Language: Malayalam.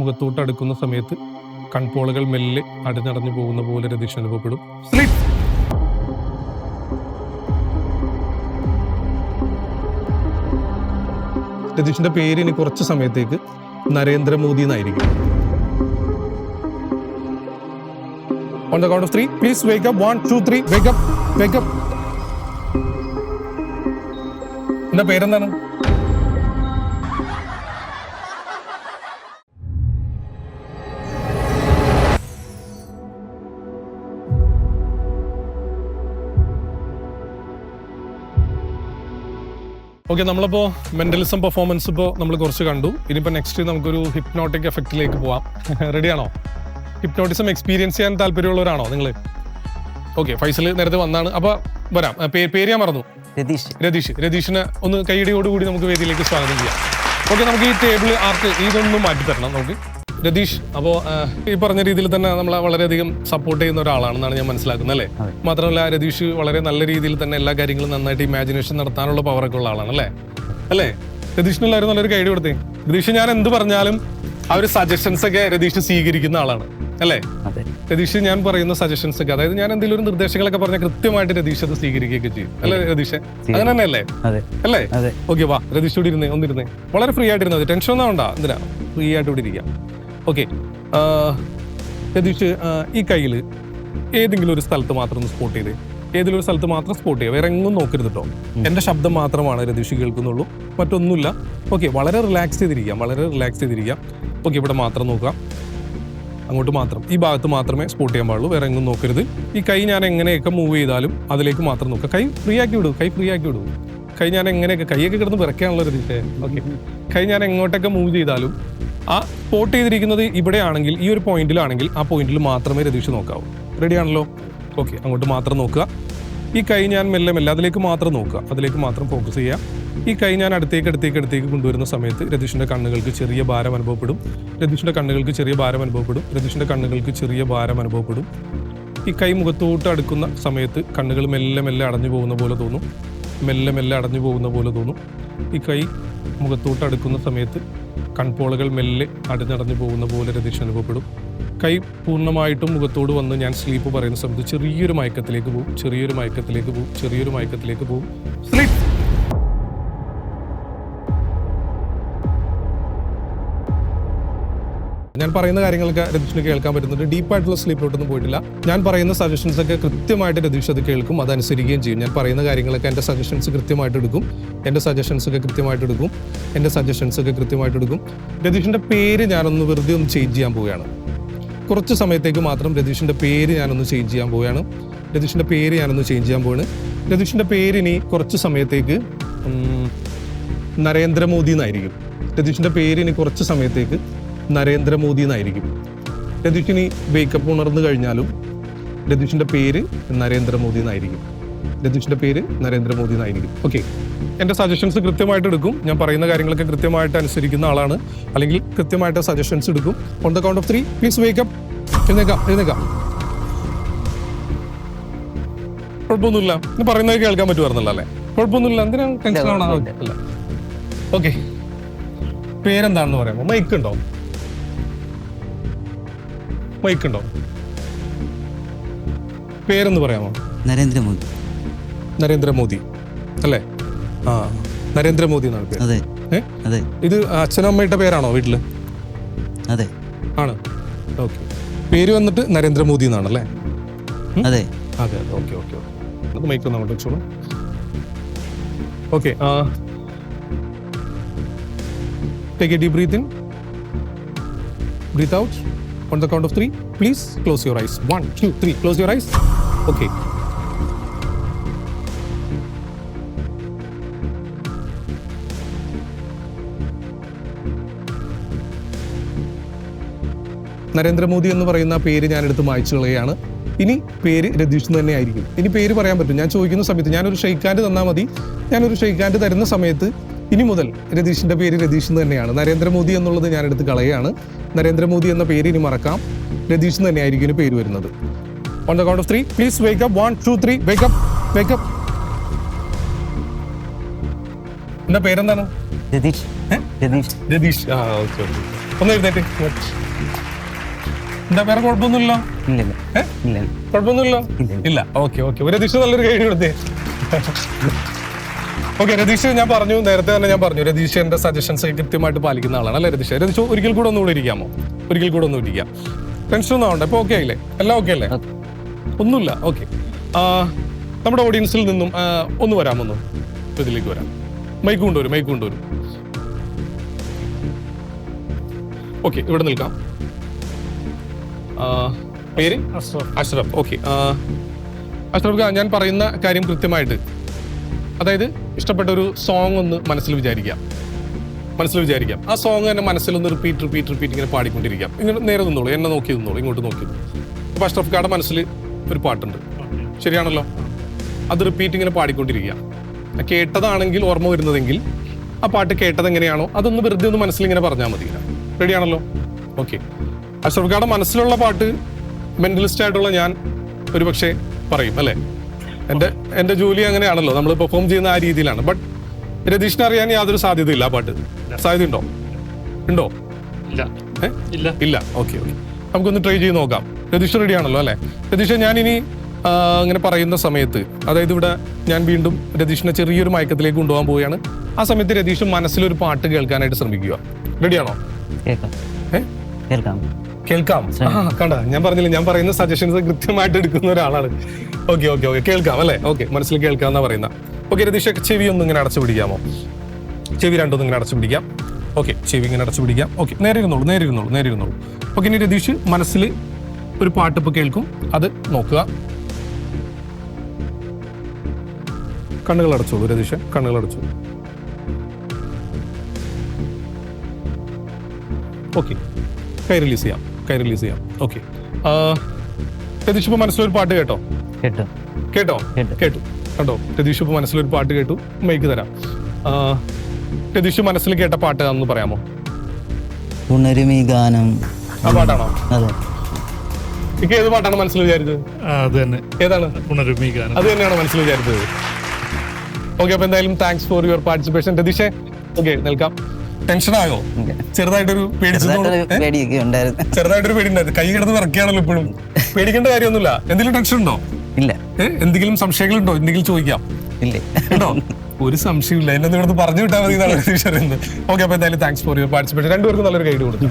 മുഖത്തോട്ട് അടുക്കുന്ന സമയത്ത് കൺപോളകൾ മെല്ലെ അടഞ്ഞടഞ്ഞു പോകുന്ന പോലെ രതീഷ് അനുഭവപ്പെടും. രതീഷിന്റെ പേര് ഇനി കുറച്ച് സമയത്തേക്ക് നരേന്ദ്രമോദി എന്നായിരിക്കും. On the count of three please wake up one two three wake up wake up എന്റെ പേരെന്താണ്? ഓക്കെ നമ്മളിപ്പോൾ മെന്റലിസം പെർഫോമൻസ് ഇപ്പോൾ നമ്മൾ കുറച്ച് കണ്ടു. ഇനിയിപ്പോൾ നെക്സ്റ്റ് നമുക്കൊരു ഹിപ്നോട്ടിക് എഫക്റ്റിലേക്ക് പോവാം. റെഡിയാണോ ഹിപ്നോട്ടിസം എക്സ്പീരിയൻസ് ചെയ്യാൻ താല്പര്യമുള്ളവരാണോ നിങ്ങൾ ഓക്കെ ഫൈസൽ നേരത്തെ വന്നാണ്. അപ്പോൾ വരാം. പേര് ഞാൻ മറന്നു. രതീഷ്. രതീഷ്. രതീഷിനെ ഒന്ന് കൈയടിയോടുകൂടി നമുക്ക് വേദിയിലേക്ക് സ്വാഗതം ചെയ്യാം. ഓക്കെ നമുക്ക് ഈ ടേബിൾ ആർക്ക് ഇതൊന്നും മാറ്റി തരണം നമുക്ക്. രതീഷ് അപ്പോൾ ഈ പറഞ്ഞ രീതിയിൽ തന്നെ നമ്മളെ വളരെയധികം സപ്പോർട്ട് ചെയ്യുന്ന ഒരാളാണെന്നാണ് ഞാൻ മനസ്സിലാക്കുന്നത് അല്ലേ. മാത്രമല്ല രതീഷ് വളരെ നല്ല രീതിയിൽ തന്നെ എല്ലാ കാര്യങ്ങളും നന്നായിട്ട് ഇമാജിനേഷൻ നടത്താനുള്ള പവറൊക്കെ ഉള്ള ആളാണ് അല്ലേ? അല്ലേ? രതീഷിന് എല്ലാവരും നല്ലൊരു കൈഡ് കൊടുത്തേ. രതീഷ് ഞാൻ എന്ത് പറഞ്ഞാലും ആ ഒരു സജഷൻസ് ഒക്കെ രതീഷ് സ്വീകരിക്കുന്ന ആളാണ് അല്ലേ? രതീഷ് ഞാൻ പറയുന്ന സജഷൻസ് ഒക്കെ അതായത് ഞാൻ എന്തെങ്കിലും ഒരു നിർദ്ദേശങ്ങളൊക്കെ പറഞ്ഞാൽ കൃത്യമായിട്ട് രതീഷ് അത് സ്വീകരിക്കുകയൊക്കെ ചെയ്യും അല്ലേ രതീഷ്? അങ്ങനെ തന്നെ അല്ലേ? അല്ലേ ഓക്കെ വാ രതീഷ് ഇവിടെ ഇരുന്നേ ഒന്നിരുന്നേ. വളരെ ഫ്രീ ആയിട്ടിരുന്നത് ടെൻഷൻ ഒന്നും ആവണ്ട എന്തിനാ? ഫ്രീ ആയിട്ട് ഇവിടെ ഇരിക്കാം. ഓക്കെ. രതീഷ് ഈ കയ്യിൽ ഏതെങ്കിലും ഒരു സ്ഥലത്ത് മാത്രം ഒന്ന് സ്പോട്ട് ചെയ്തേ. ഏതെങ്കിലും ഒരു സ്ഥലത്ത് മാത്രം സ്പോട്ട് ചെയ്യുക വേറെ എങ്ങും നോക്കരുത് കേട്ടോ എന്റെ ശബ്ദം മാത്രമാണ് രതീഷ് കേൾക്കുന്നുള്ളൂ. മറ്റൊന്നുമില്ല. ഓക്കെ വളരെ റിലാക്സ് ചെയ്തിരിക്കാം. വളരെ റിലാക്സ് ചെയ്തിരിക്കാം. ഓക്കെ ഇവിടെ മാത്രം നോക്കാം. അങ്ങോട്ട് മാത്രം. ഈ ഭാഗത്ത് മാത്രമേ സ്പോട്ട് ചെയ്യാൻ പാടുള്ളൂ. വേറെ എങ്ങും നോക്കരുത്. ഈ കൈ ഞാൻ എങ്ങനെയൊക്കെ മൂവ് ചെയ്താലും അതിലേക്ക് മാത്രം നോക്കുക. കൈ ഫ്രീ ആക്കി വിടൂ. കൈ ഫ്രീ ആക്കി വിടൂ. കൈ ഞാൻ എങ്ങനെയൊക്കെ കൈയൊക്കെ കിടന്ന് വിറക്കാനുള്ള ഒരു ദിശ ഓക്കെ. കൈ ഞാൻ എങ്ങോട്ടൊക്കെ മൂവ് ചെയ്താലും ആ സ്പോട്ട് ചെയ്തിരിക്കുന്നത് ഇവിടെയാണെങ്കിൽ ഈ ഒരു പോയിന്റിലാണെങ്കിൽ ആ പോയിന്റിൽ മാത്രമേ രതീഷ് നോക്കാവൂ. റെഡി ആണല്ലോ? ഓക്കെ അങ്ങോട്ട് മാത്രം നോക്കുക. ഈ കൈ ഞാൻ മെല്ലെ മെല്ലെ അതിലേക്ക് മാത്രം നോക്കുക. അതിലേക്ക് മാത്രം ഫോക്കസ് ചെയ്യുക. ഈ കൈ ഞാൻ അടുത്തേക്ക് അടുത്തേക്ക് അടുത്തേക്ക് കൊണ്ടുവരുന്ന സമയത്ത് രതീഷിന്റെ കണ്ണുകൾക്ക് ചെറിയ ഭാരം അനുഭവപ്പെടും. രതീഷിന്റെ കണ്ണുകൾക്ക് ചെറിയ ഭാരം അനുഭവപ്പെടും. രതീഷിന്റെ കണ്ണുകൾക്ക് ചെറിയ ഭാരം അനുഭവപ്പെടും. ഈ കൈ മുഖത്തോട്ട് അടുക്കുന്ന സമയത്ത് കണ്ണുകൾ മെല്ലെ മെല്ലെ അടഞ്ഞു പോകുന്ന പോലെ തോന്നും. മെല്ലെ മെല്ലെ അടഞ്ഞു പോകുന്ന പോലെ തോന്നും. ഈ കൈ മുഖത്തോട്ട് അടുക്കുന്ന സമയത്ത് കൺപോളകൾ മെല്ലെ അടഞ്ഞടഞ്ഞു പോകുന്ന പോലെ രതീഷ് അനുഭവപ്പെടും. കൈ പൂർണമായിട്ടും മുഖത്തോട് വന്ന് ഞാൻ സ്ലീപ്പ് പറയുന്ന സമയത്ത് ചെറിയൊരു മയക്കത്തിലേക്ക് പോകും ചെറിയൊരു മയക്കത്തിലേക്ക് പോകും ചെറിയൊരു മയക്കത്തിലേക്ക് പോകും സ്ലീപ്പ്! ഞാൻ പറയുന്ന കാര്യങ്ങളൊക്കെ രതീഷിന് കേൾക്കാൻ പറ്റുന്നുണ്ട്. ഡീപ്പായിട്ടുള്ള സ്ലീപ്പിലോട്ടൊന്നും പോയിട്ടില്ല. ഞാൻ പറയുന്ന സജഷൻസ് ഒക്കെ കൃത്യമായിട്ട് രതീഷ് അത് കേൾക്കും അതനുസരിക്കുകയും ചെയ്യും. ഞാൻ പറയുന്ന കാര്യങ്ങളൊക്കെ എന്റെ സജഷൻസ് കൃത്യമായിട്ട് എടുക്കും. എന്റെ സജഷൻസ് ഒക്കെ കൃത്യമായിട്ട് എടുക്കും. എന്റെ സജഷൻസ് ഒക്കെ കൃത്യമായിട്ട് എടുക്കും. രതീഷിന്റെ പേര് ഞാനൊന്ന് വെറുതെ ഒന്ന് ചേഞ്ച് ചെയ്യാൻ പോവുകയാണ്. കുറച്ച് സമയത്തേക്ക് മാത്രം രതീഷിന്റെ പേര് ഞാനൊന്ന് ചേഞ്ച് ചെയ്യാൻ പോവുകയാണ്. രതീഷിന്റെ പേര് ഞാനൊന്ന് ചേഞ്ച് ചെയ്യാൻ പോവാണ് രതീഷിന്റെ പേര് ഇനി കുറച്ച് സമയത്തേക്ക് നരേന്ദ്രമോദി എന്നായിരിക്കും. രതീഷിന്റെ പേര് ഇനി കുറച്ച് സമയത്തേക്ക് നരേന്ദ്രമോദി എന്നായിരിക്കും. രതീഷിന് വേക്കപ്പ് ഉണർന്നു കഴിഞ്ഞാലും രതീഷിന്റെ പേര് നരേന്ദ്രമോദി എന്നായിരിക്കും. രതീഷിന്റെ പേര് നരേന്ദ്രമോദി എന്നായിരിക്കും. ഓക്കെ എന്റെ സജഷൻസ് കൃത്യമായിട്ട് എടുക്കും. ഞാൻ പറയുന്ന കാര്യങ്ങളൊക്കെ കൃത്യമായിട്ട് അനുസരിക്കുന്ന ആളാണ്. അല്ലെങ്കിൽ കൃത്യമായിട്ട് സജഷൻസ് എടുക്കും. On the count of three please wake up എഴുന്നേക്കാം എഴുന്നേക്കാം കുഴപ്പമൊന്നുമില്ല. ഇന്ന് പറയുന്നത് കേൾക്കാൻ പറ്റുമായിരുന്നല്ലോ അല്ലേ? കുഴപ്പമൊന്നുമില്ല. എന്തിനാണ് ടെൻഷൻ ആണോ? ഓക്കെ പേരെന്താണെന്ന് പറയാമോ? മൈക്ക് ഉണ്ടോ? മൈക്ക് ഉണ്ടോ പേരെന്ന് പറയാമോ? നരേന്ദ്രമോദി. നരേന്ദ്രമോദി. അല്ലേ? ആ നരേന്ദ്രമോദി എന്നാണ് പേര്. അതെ. അതെ. ഇത് അച്ഛനും അമ്മയുടെ പേരാണോ വീട്ടിൽ? അതെ. ആണ്. ഓക്കെ. പേര് വന്നിട്ട് നരേന്ദ്രമോദി എന്നാണ് അല്ലേ? അതെ. അതെ അതെ. ഓക്കെ ഓക്കെ അത് മൈക്ക് ഒന്ന് അങ്ങോട്ട് വെച്ചോളൂ. Okay take a deep breath in breath out on the count of three, please close your eyes. One, two, three. Close your eyes. Okay. Narendra Modi എന്ന് പറയുന്ന പേര് ഞാൻ എടുത്ത് മായച്ചു കളയുകയാണ് ഇനി പേര് രതീഷ് തന്നെ ആയിരിക്കും ഇനി പേര് പറയാൻ പറ്റും ഞാൻ ചോദിക്കുന്ന സമയത്ത് ഞാനൊരു ഷെയ്ക്കാൻഡ് തന്നാൽ മതി ഞാനൊരു ഷെയ്ക്കാൻഡ് തരുന്ന സമയത്ത് ഇനി മുതൽ രതീഷിന്റെ പേര് രതീഷ് എന്ന് തന്നെയാണ്. നരേന്ദ്രമോദി എന്നുള്ളത് ഞാൻ എടുത്ത് കളയുകയാണ് നരേന്ദ്രമോദി എന്ന പേര് ഇനി മറക്കാം. രതീഷ് എന്ന് തന്നെയായിരിക്കും ഇനി പേര് വരുന്നത്. On the count of three please wake up one two three wake up wake up എന്താ പേരെന്താണ്? രതീഷ്. രതീഷ്. രതീഷ്. ആ ഓക്കെ ഓക്കെ. ഒന്ന് എഴുന്നേറ്റ്. എന്താ വേറെ കുഴപ്പമൊന്നുമില്ല? ഇല്ല ഇല്ല. Okay okay. ഒരു രതീഷ് നല്ലൊരു കൈ കൊടുത്തേ ഓക്കെ രതീഷ് ഞാൻ പറഞ്ഞു നേരത്തെ തന്നെ ഞാൻ പറഞ്ഞു രതീഷ് എന്റെ സജഷൻസ് കൃത്യമായിട്ട് പാലിക്കുന്ന ആളാണ് അല്ലേ രതീഷ്? രതീഷ് ഒരിക്കൽ കൂടെ ഒന്നുകൂടെ ഇരിക്കാമോ? ഒരിക്കൽ കൂടെ ഒന്നും ഇരിക്കാം. ടെൻഷൻ ഒന്നും ആവണ്ട ഇപ്പൊ ഓക്കെ ആയില്ലേ എല്ലാം ഓക്കെ അല്ലേ? ഒന്നുമില്ല ഓക്കെ നമ്മുടെ ഓഡിയൻസിൽ നിന്നും ഒന്ന് വരാമൊന്നു ഇതിലേക്ക് വരാം. മൈക്ക് കൊണ്ടുവരും മൈക്ക് കൊണ്ടുവരും ഓക്കെ ഇവിടെ നിൽക്കാം. പേര്? അഷ്റഫ്. ഓക്കെ അഷ്റഫ് ഞാൻ പറയുന്ന കാര്യം കൃത്യമായിട്ട്. അതായത് ഇഷ്ടപ്പെട്ട ഒരു സോങ് ഒന്ന് മനസ്സിൽ വിചാരിക്കാം. മനസ്സിൽ വിചാരിക്കാം. ആ സോങ് തന്നെ മനസ്സിലൊന്ന് റിപ്പീറ്റ് റിപ്പീറ്റ് റിപ്പീറ്റ് ഇങ്ങനെ പാടിക്കൊണ്ടിരിക്കാം. ഇങ്ങനെ നേരെ നിന്നോളൂ എന്നെ നോക്കി നിന്നോളൂ ഇങ്ങോട്ട് നോക്കി അപ്പോൾ അഷ്റഫ് ഖായുടെ മനസ്സിൽ ഒരു പാട്ടുണ്ട്. ശരിയാണല്ലോ? അത് റിപ്പീറ്റ് ഇങ്ങനെ പാടിക്കൊണ്ടിരിക്കുക. കേട്ടതാണെങ്കിൽ ഓർമ്മ വരുന്നതെങ്കിൽ ആ പാട്ട് കേട്ടത് എങ്ങനെയാണോ അതൊന്ന് വെറുതെ ഒന്ന് മനസ്സിൽ ഇങ്ങനെ പറഞ്ഞാൽ മതി. റെഡിയാണല്ലോ ഓക്കെ അഷ്റഫ് ഖായുടെ മനസ്സിലുള്ള പാട്ട് മെന്റലിസ്റ്റ് ആയിട്ടുള്ള ഞാൻ ഒരുപക്ഷെ പറയും അല്ലേ? എന്റെ എന്റെ ജോലി അങ്ങനെയാണല്ലോ. നമ്മൾ പെർഫോം ചെയ്യുന്ന ആ രീതിയിലാണ്. ബട്ട് രതീഷിനെ അറിയാൻ യാതൊരു സാധ്യതയില്ല ആ പാട്ട്. സാധ്യത ഉണ്ടോ ഉണ്ടോ? ഇല്ല. ഇല്ല. ഓക്കെ ഓക്കെ നമുക്കൊന്ന് ട്രൈ ചെയ്ത് നോക്കാം. രതീഷ് റെഡി ആണല്ലോ അല്ലേ? രതീഷ് ഞാനിനി ഇനി ഇങ്ങനെ പറയുന്ന സമയത്ത് അതായത് ഇവിടെ ഞാൻ വീണ്ടും രതീഷിനെ ചെറിയൊരു മയക്കത്തിലേക്ക് കൊണ്ടുപോകാൻ പോവുകയാണ്. ആ സമയത്ത് രതീഷ് മനസ്സിലൊരു പാട്ട് കേൾക്കാനായിട്ട് ശ്രമിക്കുക. റെഡിയാണോ കേൾക്കാം. ഏ? കേൾക്കാം. കേൾക്കാം. കണ്ട? ഞാൻ പറഞ്ഞില്ല ഞാൻ പറയുന്ന സജഷൻസ് കൃത്യമായിട്ട് എടുക്കുന്ന ഒരാളാണ്. ഓക്കെ ഓക്കെ ഓക്കെ കേൾക്കാം അല്ലേ? ഓക്കെ മനസ്സിൽ കേൾക്കാം എന്നാ പറയുന്ന. ഓക്കെ രതീഷ് ചെവി ഒന്ന് ഇങ്ങനെ അടച്ചു പിടിക്കാമോ? ചെവി രണ്ടൊന്നും ഇങ്ങനെ അടച്ചു പിടിക്കാം. ഓക്കെ ചെവി ഇങ്ങനെ അടച്ചു പിടിക്കാം. ഓക്കെ നേരെ ഇരുന്നോളൂ നേരെ ഇരുന്നോളൂ നേരെ ഇരുന്നോളൂ. ഓക്കെ ഇനി രതീഷ് മനസ്സിൽ ഒരു പാട്ട് ഇപ്പൊ കേൾക്കും. അത് നോക്കുക. കണ്ണുകൾ അടച്ചോളൂ രതീഷ് കണ്ണുകൾ അടച്ചോളൂ. ഓക്കെ കൈ റിലീസ് ചെയ്യാം. കൈ റിലീസ് ചെയ്യാം. ഓക്കെ രതീഷ് ഇപ്പൊ മനസ്സിലൊരു പാട്ട് കേട്ടോ? കേട്ടു. കേട്ടോ? കേട്ടു. കേട്ടു. കണ്ടോ? രതീഷ് ഇപ്പൊ മനസ്സിലൊരു പാട്ട് കേട്ടു. മൈക്ക് തരാം. രതീഷ് മനസ്സിൽ കേട്ട പാട്ട് എന്ന് പറയാമോ? ഉണരുമി ഗാനം. ആ പാട്ടാണോ? അതെ. എനിക്ക് ഏത് പാട്ടാണ് മനസ്സിൽ വിചാരിച്ചത്? അത് തന്നെ. ഏതാണ്? പുനരുമി ഗാനം. അത് തന്നെയാണ് മനസ്സിൽ വിചാരിച്ചത്. ഓക്കെ അപ്പൊ എന്തായാലും താങ്ക്സ് ഫോർ യുവർ പാർട്ടിസിപ്പേഷൻ രതീഷേ ഓക്കെ നിൽക്കാം ഇല്ല. ചെറുതായിട്ടൊരു ചെറുതായിട്ടൊരു പേടി ഉണ്ടായിരുന്നു. കൈ കിടന്ന് വിറക്കുകയാണല്ലോ ഇപ്പോഴും. പേടിക്കേണ്ട കാര്യമൊന്നുമില്ല. എന്തെങ്കിലും ടെൻഷൻ ഉണ്ടോ ഇല്ല? എന്തെങ്കിലും സംശയങ്ങളുണ്ടോ? എന്തെങ്കിലും ചോദിക്കാം. ഇല്ല. ഉണ്ടോ? ഒരു സംശയമില്ല എന്നെ ഇവിടുന്ന് പറഞ്ഞു വിട്ടാൽ മതി എന്നാണ് ഓക്കെ അപ്പൊ എന്തായാലും താങ്ക്സ് ഫോർ യുവർ പാർട്ടിസിപ്പേഷൻ രണ്ടുപേർക്കും നല്ലൊരു ഗൈഡ് കൊടുത്തു.